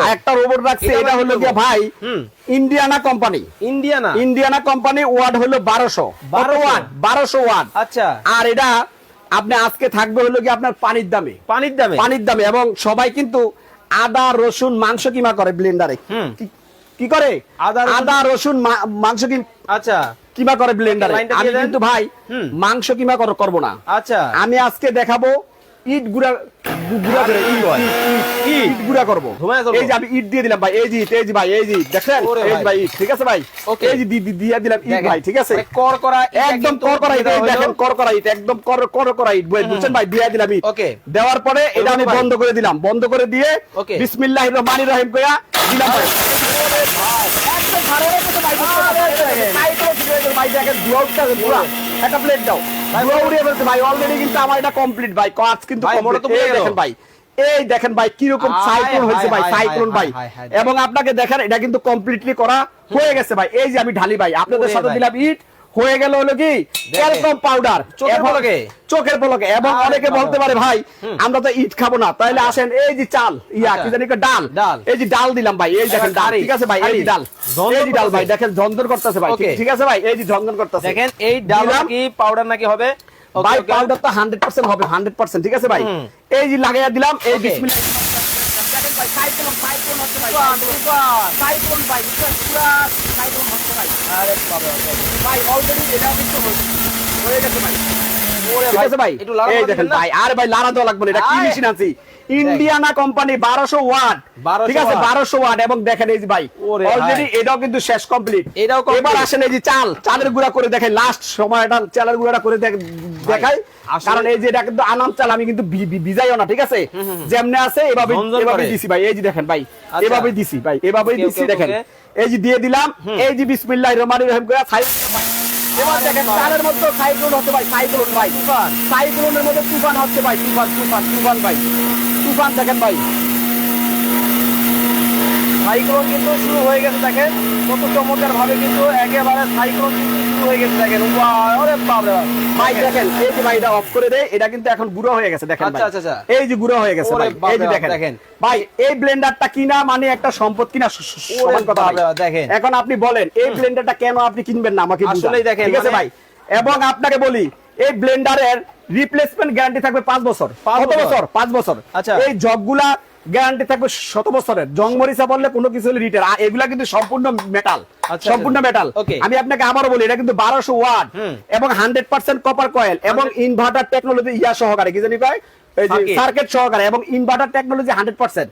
একটা রোবট রাখছে এটা হলো কি ভাই Indiana company Indiana Indiana company word হলো বারোশো। 1200 ওয়াট বারোশো ওয়াট আচ্ছা। আর এটা আপনি আজকে থাকবে হলো কি আপনার পানির দামে। পানির দামে? পানির দামে। এবং সবাই কিন্তু আদা রসুন মাংস কিমা করে ব্লেন্ডারে কি করে? আদা, রসুন- আদা রসুন মা- মাংস কি আচ্ছা। কিমা করে ব্লেন্ডারে আমি কিন্তু ভাই মাংস কিমা কর- করব না। আচ্ছা। আমি আজকে দেখাবো ইট গুড়া গুড়া করে। ইট ইট গুড়া করব। এই যে আমি ইট দিয়ে দিলাম ভাই এই যে এই যে ভাই এই যে ওরে এই ভাই। ইট ঠিক আছে ভাই. এই যে দিয়ে দিলাম ইট ভাই ঠিক আছে? মানে কর করা একদম কর করা ইট। দেখেন কর করা ইট একদম কর কর করা ইট বুঝ- বুঝছেন ভাই? দিয়ে দিলাম ইট. দেওয়ার পরে এটা আমি বন্ধ করে দিলাম। বন্ধ করে দিয়ে বিসমিল্লাহির রহমানির রহিম কইয়া দিলাম ভাই। একদম ভালো দেখেন, একটা প্লেট দাও। ভাই অলরেডি কিন্তু আমার এটা কমপ্লিট ভাই। কাজ কিন্তু। দেখেন ভাই। এই দেখেন ভাই কীরকম সাইক্লোন হয়েছে ভাই সাইক্লোন ভাই। এবং আপনাকে দেখেন এটা কিন্তু কমপ্লিটলি করা হয়ে গেছে ভাই। এই যে আমি ঢালি ভাই আপনাদের সাথে দিলাম ইট হয়ে গেল হলো কি? Calcium powder. চোখের পলকে? চোখের পলকে। এবং অনেকে বলতে পারে ভাই আমরা তো ইট খাব না। তাহলে আসেন এই যে চাল ইয়া আচ্ছা। কি জানি ডাল। এই যে ডাল দিলাম ভাই এই দেখেন ডাল ঠিক আছে ভাই এই যে ডাল। এই যে ডাল ভাই দেখেন ঝনঝন করতেছে ভাই ঠিক- আছে ভাই এই যে ঝনঝন করতেছে। দেখেন এই ডাল কি পাউডার নাকি হবে? ভাই. পাউডার তো 100% হবে 100% ঠিক আছে ভাই? এই যে লাগাইয়া দিলাম এই বিসমিল্লাহ। ভাই অলরেডি এটা কিন্তু হয়ে- গেছে ভাই। ঠিক আছে ভাই? এই দেখেন না? ভাই আরে ভাই লাড়া দেওয়া লাগবে এটা কি মেশিন আছে ইন্ডিয়ানা কোম্পানি 1200 ওয়াট। ঠিক আছে ওয়াট। 1200 ওয়াট এবং দেখেন এই যে ভাই অলরেডি এটাও কিন্তু শেষ কমপ্লিট এটাও এবার আসেন এই যে চাল চালের গুঁড়া করে দেখাই লাস্ট সময়টা চালের গুঁড়াটা করে দেখাই। কারণ এই যে এটা কিন্তু আনাম চাল আমি কিন্তু ভিজাইও না ঠিক আছে? যেমনে আছে এভাবে এভাবে দিছি ভাই এই যে দেখেন ভাই আচ্ছা। এভাবে দিছি ভাই এভাবেই দিছি দেখেন. এই যে দিয়ে দিলাম এই যে বিসমিল্লাহির রহমানির রহিম করে এবার দেখেন চালের মধ্যে সাইক্লোন হচ্ছে ভাই সাইক্লোন ভাই। তুফান। সাইক্লোনের মধ্যে তুফান হচ্ছে ভাই তুফান তুফান তুফান ভাই। তুফান দেখেন ভাই। সাইক্লোন কিন্তু শুরু হয়ে গেছে দেখেন কত চমৎকার ভাবে কিন্তু একেবারে সাইক্লোন কিন্তু শুরু হয়ে গেছে দেখেন। ভাই এই যে ভাই এটা অফ করে দেয় এটা কিন্তু এখন গুঁড়ো হয়ে গেছে দেখেন আচ্ছা, আচ্ছা, আচ্ছা। এই যে গুঁড়ো হয়ে গেছে ওরে ভাই বাপ এই যে দেখেন দেখেন। ভাই এই ব্লেন্ডারটা কিনা মানে একটা সম্পদ কিনা কথা দেখেন। এখন আপনি বলেন এই ব্লেন্ডারটা কেন আপনি কিনবেন না আমাকে। আসলেই দেখেন, ঠিক আছে মানে- ভাই এবং আপনাকে বলি এই ব্লেন্ডারের রিপ্লেসমেন্ট গ্যারান্টি থাকবে পাঁচ বছর। কত বছর? পাঁচ বছর। আচ্ছা। এই জগগুলা গ্যারান্টি থাকবে শত বছরের। জং মরিচা বললে কোনো কিছু হলে রিটার আর এগুলা কিন্তু সম্পূর্ণ মেটাল আচ্ছা, সম্পূর্ণ আচ্ছা। মেটাল আমি আপনাকে আবারও বলি এটা কিন্তু বারোশো ওয়াট এবং হান্ড্রেড পার্সেন্ট কপার কয়েল এবং ইনভার্টার টেকনোলজি ইয়া সহকারে। কি জানি কয়? এই যে Circuit। সার্কিট সহকারে এবং ইনভার্টার টেকনোলজি হান্ড্রেড পার্সেন্ট